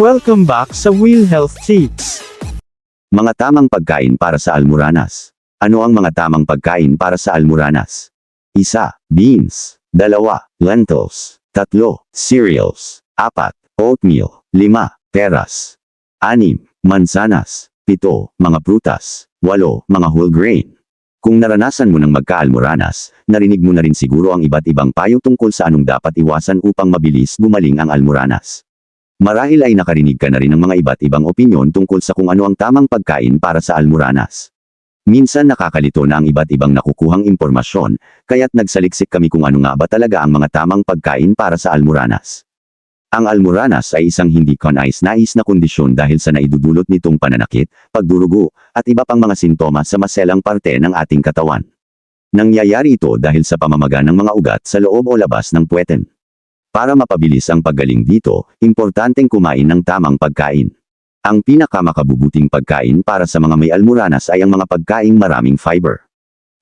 Welcome back sa Wheel Health Tips. Mga tamang pagkain para sa almuranas. Ano ang mga tamang pagkain para sa almuranas? Isa, beans. Dalawa, lentils. Tatlo, cereals. Apat, oatmeal. Lima, peras. Anim, mansanas. Pito, mga prutas. Walo, mga whole grain. Kung naranasan mo ng magka-almuranas, narinig mo na rin siguro ang iba't ibang payo tungkol sa anong dapat iwasan upang mabilis gumaling ang almuranas. Marahil ay nakarinig ka na rin ng mga iba't ibang opinyon tungkol sa kung ano ang tamang pagkain para sa almuranas. Minsan nakakalito na ang iba't ibang nakukuhang impormasyon, kaya't nagsaliksik kami kung ano nga ba talaga ang mga tamang pagkain para sa almuranas. Ang almuranas ay isang hindi kanais-nais na kondisyon dahil sa naidudulot nitong pananakit, pagdurugo, at iba pang mga sintomas sa maselang parte ng ating katawan. Nangyayari ito dahil sa pamamaga ng mga ugat sa loob o labas ng puweten. Para mapabilis ang paggaling dito, importanteng kumain ng tamang pagkain. Ang pinakamakabubuting pagkain para sa mga may almuranas ay ang mga pagkaing maraming fiber.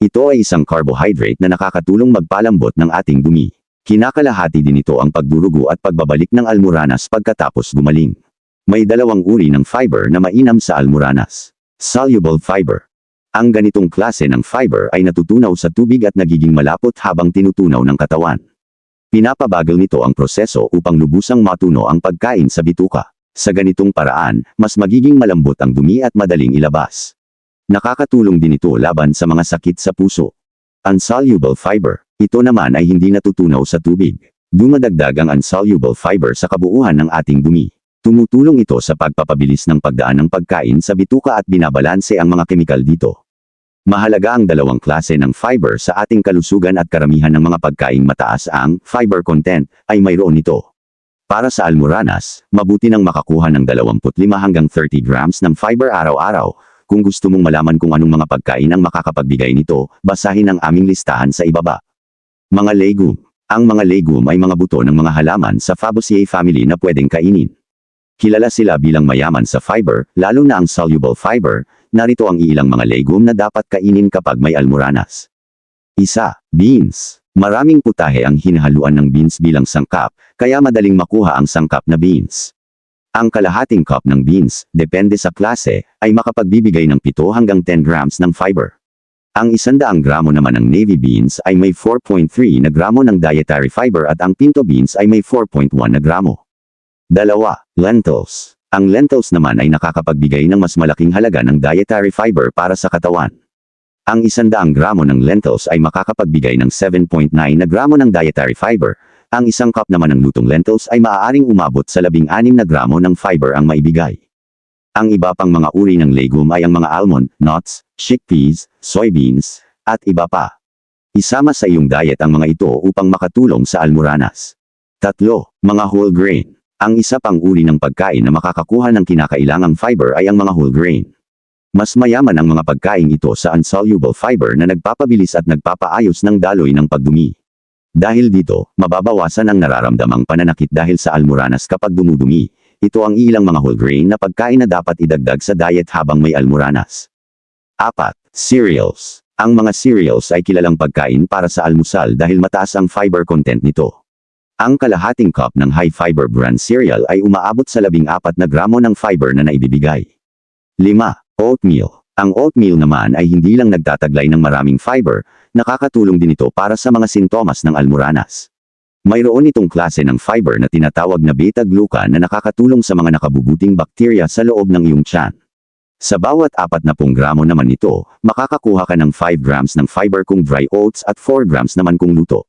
Ito ay isang carbohydrate na nakakatulong magpalambot ng ating dumi. Kinakalahati din ito ang pagdurugo at pagbabalik ng almuranas pagkatapos gumaling. May dalawang uri ng fiber na mainam sa almuranas. Soluble fiber. Ang ganitong klase ng fiber ay natutunaw sa tubig at nagiging malapot habang tinutunaw ng katawan. Pinapabagal nito ang proseso upang lubusang matuno ang pagkain sa bituka. Sa ganitong paraan, mas magiging malambot ang dumi at madaling ilabas. Nakakatulong din ito laban sa mga sakit sa puso. Unsoluble fiber. Ito naman ay hindi natutunaw sa tubig. Dumadagdag ang unsoluble fiber sa kabuuan ng ating dumi. Tumutulong ito sa pagpapabilis ng pagdaan ng pagkain sa bituka at binabalanse ang mga kemikal dito. Mahalaga ang dalawang klase ng fiber sa ating kalusugan at karamihan ng mga pagkaing mataas ang fiber content ay mayroon nito. Para sa almuranas, mabuti nang makakuha ng 25 hanggang 30 grams ng fiber araw-araw. Kung gusto mong malaman kung anong mga pagkain ang makakapagbigay nito, basahin ang aming listahan sa ibaba. Mga legume. Ang mga legume ay mga buto ng mga halaman sa Fabaceae family na pwedeng kainin. Kilala sila bilang mayaman sa fiber, lalo na ang soluble fiber, narito ang ilang mga legume na dapat kainin kapag may almuranas. Isa, beans. Maraming putahe ang hinahaluan ng beans bilang sangkap, kaya madaling makuha ang sangkap na beans. Ang kalahating cup ng beans, depende sa klase, ay makapagbibigay ng 7 hanggang 10 grams ng fiber. Ang 100 gramo naman ng navy beans ay may 4.3 na gramo ng dietary fiber at ang pinto beans ay may 4.1 na gramo. Dalawa, lentils. Ang lentils naman ay nakakapagbigay ng mas malaking halaga ng dietary fiber para sa katawan. Ang 100 gramo ng lentils ay makakapagbigay ng 7.9 na gramo ng dietary fiber. Ang isang cup naman ng lutong lentils ay maaaring umabot sa 16 na gramo ng fiber ang maibigay. Ang iba pang mga uri ng legume ay ang mga almond, nuts, chickpeas, soybeans, at iba pa. Isama sa iyong diet ang mga ito upang makatulong sa almuranas. Tatlo, mga whole grain. Ang isa pang uri ng pagkain na makakakuha ng kinakailangang fiber ay ang mga whole grain. Mas mayaman ang mga pagkain ito sa unsoluble fiber na nagpapabilis at nagpapaayos ng daloy ng pagdumi. Dahil dito, mababawasan ang nararamdamang pananakit dahil sa almuranas kapag dumudumi. Ito ang ilang mga whole grain na pagkain na dapat idagdag sa diet habang may almuranas. Apat, cereals. Ang mga cereals ay kilalang pagkain para sa almusal dahil mataas ang fiber content nito. Ang kalahating cup ng high fiber brand cereal ay umaabot sa 14 na gramo ng fiber na naibibigay. 5. Oatmeal. Ang oatmeal naman ay hindi lang nagtataglay ng maraming fiber, nakakatulong din ito para sa mga sintomas ng almuranas. Mayroon itong klase ng fiber na tinatawag na beta-glucan na nakakatulong sa mga nakabubuting bakterya sa loob ng iyong tiyan. Sa bawat 40 gramo naman nito, makakakuha ka ng 5 grams ng fiber kung dry oats at 4 grams naman kung luto.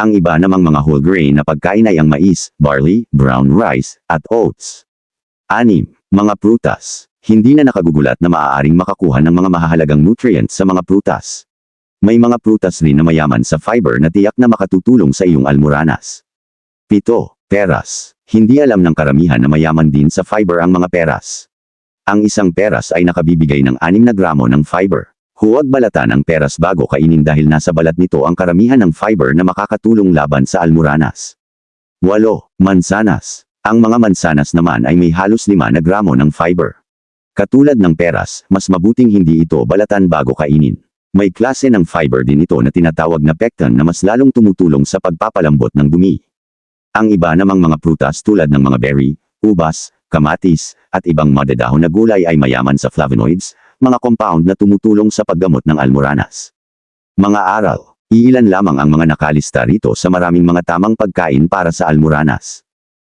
Ang iba namang mga whole grain na pagkain ay ang mais, barley, brown rice, at oats. 6. Mga prutas. Hindi na nakagugulat na maaaring makakuha ng mga mahahalagang nutrients sa mga prutas. May mga prutas rin na mayaman sa fiber na tiyak na makatutulong sa iyong almuranas. 7. Peras. Hindi alam ng karamihan na mayaman din sa fiber ang mga peras. Ang isang peras ay nakabibigay ng 6 na gramo ng fiber. Huwag balatan ang peras bago kainin dahil nasa balat nito ang karamihan ng fiber na makakatulong laban sa almuranas. 8. Mansanas. Ang mga mansanas naman ay may halos 5 na gramo ng fiber. Katulad ng peras, mas mabuting hindi ito balatan bago kainin. May klase ng fiber din ito na tinatawag na pectin na mas lalong tumutulong sa pagpapalambot ng dumi. Ang iba namang mga prutas tulad ng mga berry, ubas, kamatis, at ibang madadahon na gulay ay mayaman sa flavonoids, mga compound na tumutulong sa paggamot ng almoranas. Mga aral, iilan lamang ang mga nakalista rito sa maraming mga tamang pagkain para sa almoranas.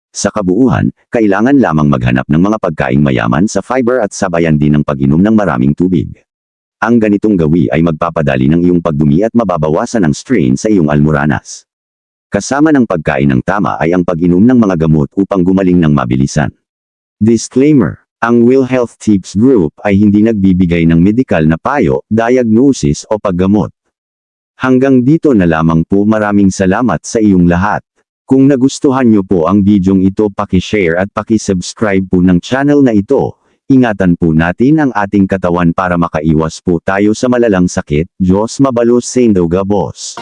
Sa kabuuan, kailangan lamang maghanap ng mga pagkaing mayaman sa fiber at sabayan din ng pag-inom ng maraming tubig. Ang ganitong gawi ay magpapadali ng iyong pagdumi at mababawasan ang strain sa iyong almoranas. Kasama ng pagkain ng tama ay ang pag-inom ng mga gamot upang gumaling ng mabilisan. Disclaimer ang Will Health Tips Group ay hindi nagbibigay ng medikal na payo, diagnosis o paggamot. Hanggang dito na lamang po maraming salamat sa iyong lahat. Kung nagustuhan niyo po ang bidyong ito paki-share at paki-subscribe po ng channel na ito. Ingatan po natin ang ating katawan para makaiwas po tayo sa malalang sakit. Diyos mabalos sa Gabos.